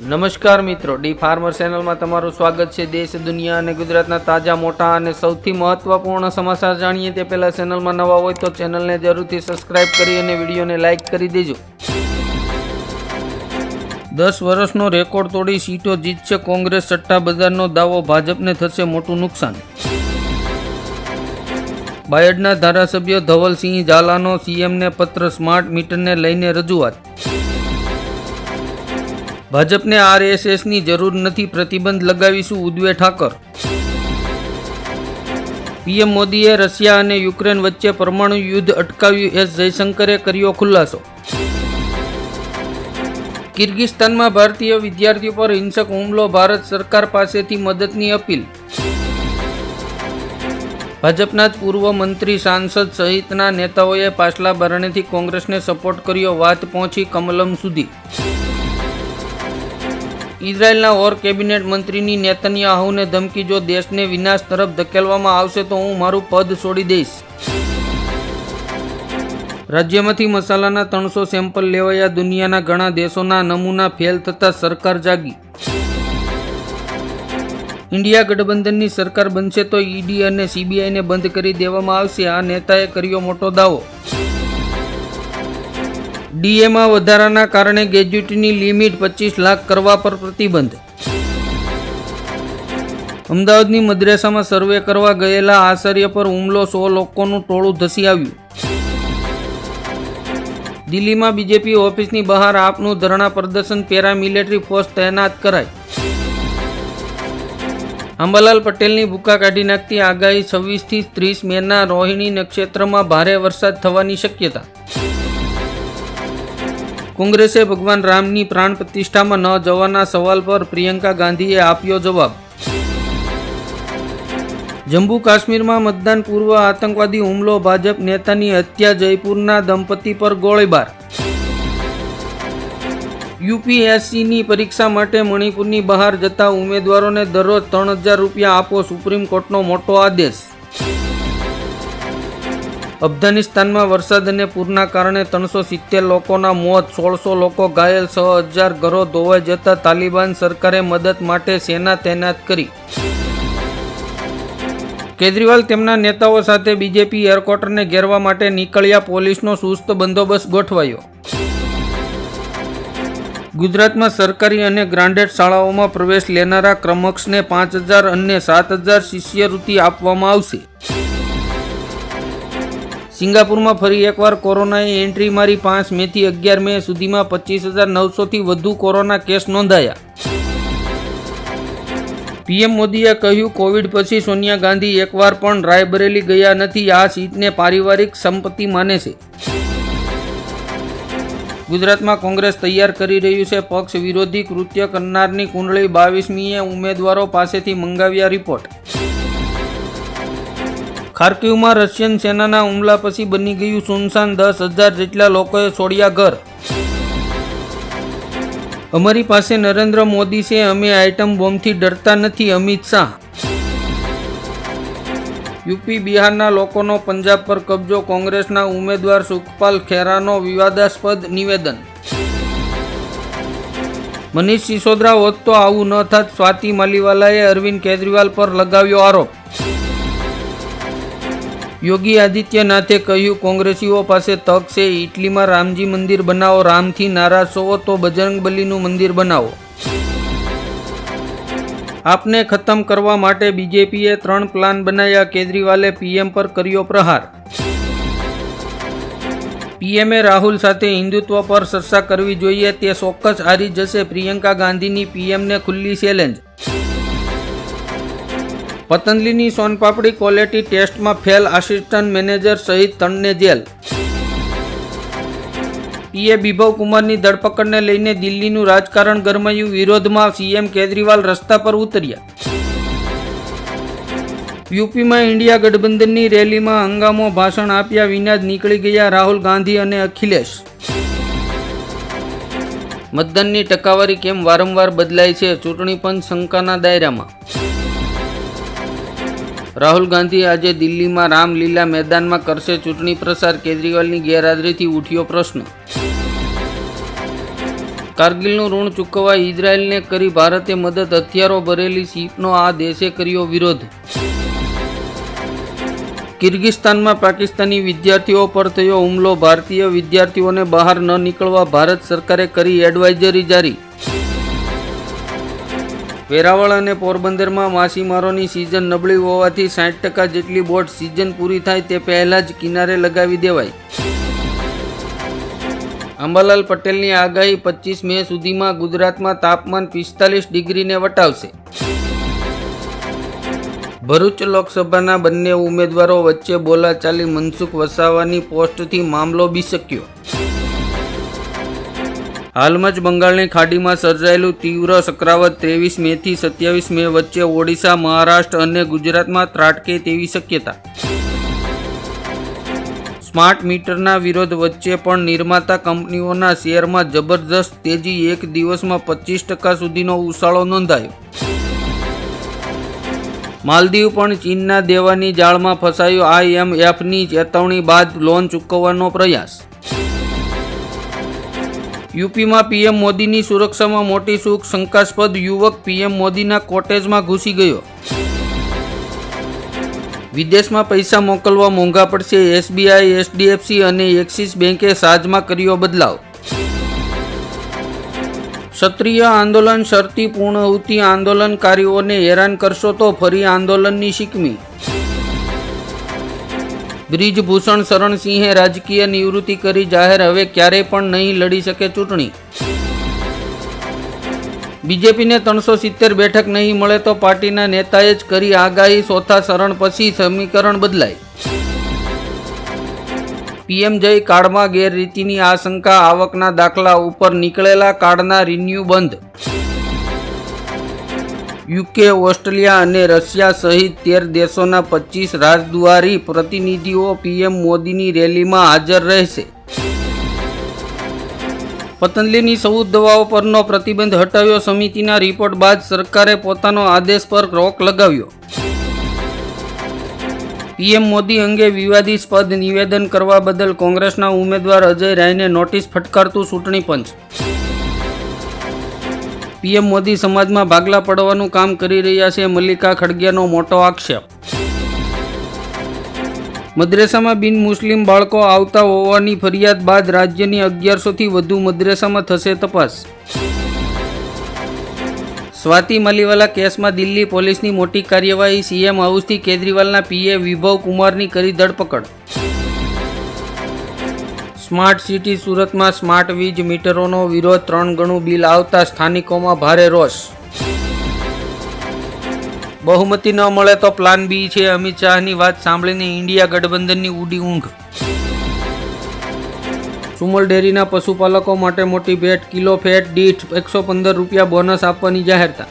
નમસ્કાર મિત્રો, D farmer ચેનલમાં તમારું સ્વાગત છે. દેશ, દુનિયા અને ગુજરાતના તાજા, મોટા અને સૌથી મહત્વપૂર્ણ સમાચાર જાણીએ તે પહેલાં ચેનલમાં નવા હોય તો ચેનલને જરૂરથી સબસ્ક્રાઇબ કરી અને વિડીયોને લાઇક કરી દેજો. દસ વર્ષનો રેકોર્ડ તોડી સીટો જીતશે કોંગ્રેસ સટ્ટા બજારનો દાવો ભાજપને થશે મોટું નુકસાન. બાયડના ધારાસભ્ય ધવલસિંહ ઝાલાનો સીએમને પત્ર સ્માર્ટ મીટરને લઈને રજૂઆત. ભાજપને આરએસએસની જરૂર નથી પ્રતિબંધ લગાવીશું ઉદ્વે ઠાકર. પીએમ મોદીએ રશિયા અને યુક્રેન વચ્ચે પરમાણુ યુદ્ધ અટકાવ્યું એસ જયશંકરે કર્યો ખુલાસો. કિર્ગિસ્તાનમાં ભારતીય વિદ્યાર્થીઓ પર હિંસક હુમલો, ભારત સરકાર પાસેથી મદદની અપીલ. ભાજપના જ પૂર્વ મંત્રી સાંસદ સહિતના નેતાઓએ પાછલા બારણેથી કોંગ્રેસને સપોર્ટ કર્યો, વાત પહોંચી કમલમ સુધી. ઇઝરાયેલના ઓર કેબિનેટ મંત્રીની નેતન્યાહુને ધમકી, જો દેશને વિનાશ તરફ ધકેલવામાં આવશે, તો હું મારું પદ છોડી દઈશ. રાજ્યમાંથી મસાલાના ત્રણસો સેમ્પલ લેવાયા, દુનિયાના ઘણા દેશોના નમૂના ફેલ થતાં સરકાર જાગી. ઇન્ડિયા ગઠબંધનની સરકાર બનશે તો ઈડી અને સીબીઆઈને બંધ કરી દેવામાં આવશે. આ નેતાએ કર્યો મોટો દાવો. ડીએમાં વધારાના કારણે ગેજ્યુટની લિમિટ પચીસ લાખ કરવા પર પ્રતિબંધ. અમદાવાદની મદ્રેસામાં સર્વે કરવા ગયેલા આચાર્ય પર હુમલો, સો લોકોનું ટોળું ધસી આવ્યું. દિલ્હીમાં બીજેપી ઓફિસની બહાર આપનું ધરણા પ્રદર્શન, પેરામિલિટરી ફોર્સ તૈનાત કરાઈ. અંબાલાલ પટેલની ભૂકા કાઢી નાખતી આગાહી છવ્વીસથી ત્રીસ મેના રોહિણી નક્ષત્રમાં ભારે વરસાદ થવાની શક્યતા. કોંગ્રેસે ભગવાન રામની પ્રાણ પ્રતિષ્ઠામાં ન જવાના સવાલ પર પ્રિયંકા ગાંધીએ આપ્યો જવાબ. જમ્મુ કાશ્મીરમાં મતદાન પૂર્વ આતંકવાદી હુમલો ભાજપ નેતાની હત્યા જયપુરના દંપતી પર ગોળીબાર. યુપીએસસીની પરીક્ષા માટે મણિપુરની બહાર જતા ઉમેદવારોને દરરોજ ત્રણ હજાર રૂપિયા આપો સુપ્રીમ કોર્ટનો મોટો આદેશ. અફઘાનિસ્તાનમાં વરસાદ અને પૂરના કારણે ત્રણસો સિત્તેર લોકોના મોત, સોળસો લોકો ઘાયલ, છ હજાર ઘરો ધોવાઈ જતા તાલિબાન સરકારે મદદ માટે સેના તૈનાત કરી. કેજરીવાલ તેમના નેતાઓ સાથે બીજેપી એરકોર્ટરને ઘેરવા માટે નીકળ્યા પોલીસનો સુસ્ત બંદોબસ્ત ગોઠવાયો. ગુજરાતમાં સરકારી અને ગ્રાન્ડેડ શાળાઓમાં પ્રવેશ લેનારા ક્રમક્ષને પાંચ હજાર અને સાત હજાર શિષ્યવૃત્તિ આપવામાં આવશે. સિંગાપુરમાં ફરી એકવાર કોરોનાએ એન્ટ્રી મારી પાંચ, મેથી અગિયાર મે સુધીમાં પચીસ હજાર નવસોથી વધુ કોરોના કેસ નોંધાયા. પીએમ મોદીએ કહ્યું, કોવિડ પછી સોનિયા ગાંધી એકવાર પણ રાયબરેલી ગયા નથી. આ સીટને પારિવારિક સંપત્તિ માને છે. ગુજરાતમાં કોંગ્રેસ તૈયાર કરી રહ્યું છે પક્ષ વિરોધી કૃત્ય કરનારની કુંડળી બાવીસમીએ ઉમેદવારો પાસેથી મંગાવ્યા રિપોર્ટ. ખાર્કિવમાં રશિયન સેનાના હુમલા પછી બની ગયું સુનસાન દસ હજાર જેટલા લોકોએ છોડ્યા ઘર. અમારી પાસે નરેન્દ્ર મોદી છે, અમે આઇટમ બોમ્બથી ડરતા નથી, અમિત શાહ. યુપી બિહારના લોકોનો પંજાબ પર કબજો, કોંગ્રેસના ઉમેદવાર સુખપાલ ખેરાનો વિવાદાસ્પદ નિવેદન. મનીષ સિસોદરા હોત આવું ન થાત, સ્વાતિ માલીવાલાએ અરવિંદ કેજરીવાલ પર લગાવ્યો આરોપ. યોગી આદિત્યનાથે કહ્યું, કોંગ્રેસીઓ પાસે તક છે ઇટલીમાં રામજી મંદિર બનાવો, રામથી નારાજ હોવો તો બજરંગબલીનું મંદિર બનાવો. આપને ખતમ કરવા માટે બીજેપીએ ત્રણ પ્લાન બનાવ્યા કેજરીવાલે પીએમ પર કર્યો પ્રહાર. પીએમએ રાહુલ સાથે હિન્દુત્વ પર ચર્ચા કરવી જોઈએ, તે ચોક્કસ હારી જશે, પ્રિયંકા ગાંધીની પીએમને ખુલ્લી ચેલેન્જ. પતંજલિની સોનપાપડી ક્વોલિટી ટેસ્ટમાં ફેલ આસિસ્ટન્ટ મેનેજર સહિત ત્રણને જેલ. પીએ બિભવ કુમારની ધરપકડને લઈને દિલ્હીનું રાજકારણ ગરમાયું. વિરોધમાં સીએમ કેજરીવાલ રસ્તા પર ઉતર્યા. યુપીમાં ઇન્ડિયા ગઠબંધનની રેલીમાં હંગામો ભાષણ આપ્યા વિના જ નીકળી ગયા રાહુલ ગાંધી અને અખિલેશ. મતદાનની ટકાવારી કેમ વારંવાર બદલાય છે? ચૂંટણી પંચ શંકાના દાયરામાં. રાહુલ ગાંધી આજે દિલ્હીમાં રામલીલા મેદાનમાં કરશે ચૂંટણી પ્રસાર. કેજરીવાલની ગેરહાજરીથી ઉઠ્યો પ્રશ્ન. કારગિલનું ઋણ ચૂકવવા ઇઝરાયેલને કરી ભારતે મદદ. હથિયારો ભરેલી શીપનો આ દેશે કર્યો વિરોધ. કિર્ગિસ્તાનમાં પાકિસ્તાની વિદ્યાર્થીઓ પર થયો હુમલો. ભારતીય વિદ્યાર્થીઓને બહાર ન નીકળવા ભારત સરકારે કરી એડવાઇઝરી જારી. વેરાવળ અને પોરબંદરમાં માછીમારોની સિઝન નબળી હોવાથી સાઠ ટકા જેટલી બોટ સિઝન પૂરી થાય તે પહેલાં જ કિનારે લગાવી દેવાય. અંબાલાલ પટેલની આગાહી પચીસ મે સુધીમાં ગુજરાતમાં તાપમાન પિસ્તાલીસ ડિગ્રીને વટાવશે. ભરૂચ લોકસભાના બંને ઉમેદવારો વચ્ચે બોલાચાલી મનસુખ વસાવાની પોસ્ટથી મામલો બિસક્યો હાલમાં જ બંગાળની ખાડીમાં સર્જાયેલું તીવ્ર ચક્રાવત ત્રેવીસ મેથી સત્યાવીસ મે વચ્ચે ઓડિશા, મહારાષ્ટ્ર અને ગુજરાતમાં ત્રાટકે તેવી શક્યતા. સ્માર્ટ મીટરના વિરોધ વચ્ચે પણ નિર્માતા કંપનીઓના શેરમાં જબરદસ્ત તેજી એક દિવસમાં પચીસ ટકા સુધીનો ઉછાળો નોંધાયો. માલદીવ પણ ચીનના દેવાની જાળમાં ફસાયો આઈએમએફની ચેતવણી બાદ લોન ચૂકવવાનો પ્રયાસ. યુપીમાં પીએમ મોદીની સુરક્ષામાં મોટી સુખ શંકાસ્પદ યુવક પીએમ મોદીના કોટેજમાં ઘૂસી ગયો. વિદેશમાં પૈસા મોકલવા મોંઘા પડશે એસબીઆઈ, એચડીએફસી અને એક્સિસ બેંકે સાજમાં કર્યો બદલાવ. ક્ષત્રિય આંદોલન શરતી પૂર્ણહુતિ આંદોલનકારીઓને હેરાન કરશો તો ફરી આંદોલનની શીકમી. બ્રિજભૂષણ શરણસિંહે રાજકીય નિવૃત્તિ કરી જાહેર હવે ક્યારેય પણ નહીં લડી શકે ચૂંટણી. બીજેપીને ત્રણસો સિત્તેર બેઠક નહીં મળે તો પાર્ટીના નેતાએ જ કરી આગાહી, ચોથા શરણ પછી સમીકરણ બદલાય. પીએમ જય કાર્ડમાં ગેરરીતિની આશંકા, આવકના દાખલા ઉપર નીકળેલા કાર્ડના રિન્યુ બંધ. યુકે, ઓસ્ટ્રેલિયા અને રશિયા સહિત તેર દેશોના પચીસ રાજદ્વારી પ્રતિનિધિઓ પીએમ મોદીની રેલીમાં હાજર રહેશે. પતંજલિની સૌદ દવાઓ પરનો પ્રતિબંધ હટાવ્યો. સમિતિના રિપોર્ટ બાદ સરકારે પોતાનો આદેશ પર રોક લગાવ્યો. પીએમ મોદી અંગે વિવાદિસ્પદ નિવેદન કરવા બદલ કોંગ્રેસના ઉમેદવાર અજય રાયને નોટિસ ફટકારતું ચૂંટણી પંચ પીએમ મોદી સમાજમાં ભાગલા પડવાનું કામ કરી રહ્યા છે મલ્લિકા ખડગેનો મોટો આક્ષેપ. મદ્રેસામાં બિન મુસ્લિમ બાળકો આવતા હોવાની ફરિયાદ બાદ રાજ્યની અગિયારસોથી વધુ મદ્રેસામાં થશે તપાસ. સ્વાતિ માલીવાલા કેસમાં દિલ્હી પોલીસની મોટી કાર્યવાહી, સીએમ હાઉસથી કેજરીવાલના પીએ વિભવ કુમારની કરી ધરપકડ. સ્માર્ટ સિટી સુરતમાં સ્માર્ટ વીજ મીટરોનો વિરોધ ત્રણ ગણું બિલ આવતા સ્થાનિકોમાં ભારે રોષ. બહુમતી ન મળે તો પ્લાન બી છે. અમિત શાહની વાત સાંભળીને ઇન્ડિયા ગઠબંધનની ઉડી ઊંઘ. સુમલ ડેરીના પશુપાલકો માટે મોટી ભેટ, કિલો ફેટ દીઠ એકસો પંદર રૂપિયા બોનસ આપવાની જાહેરતા.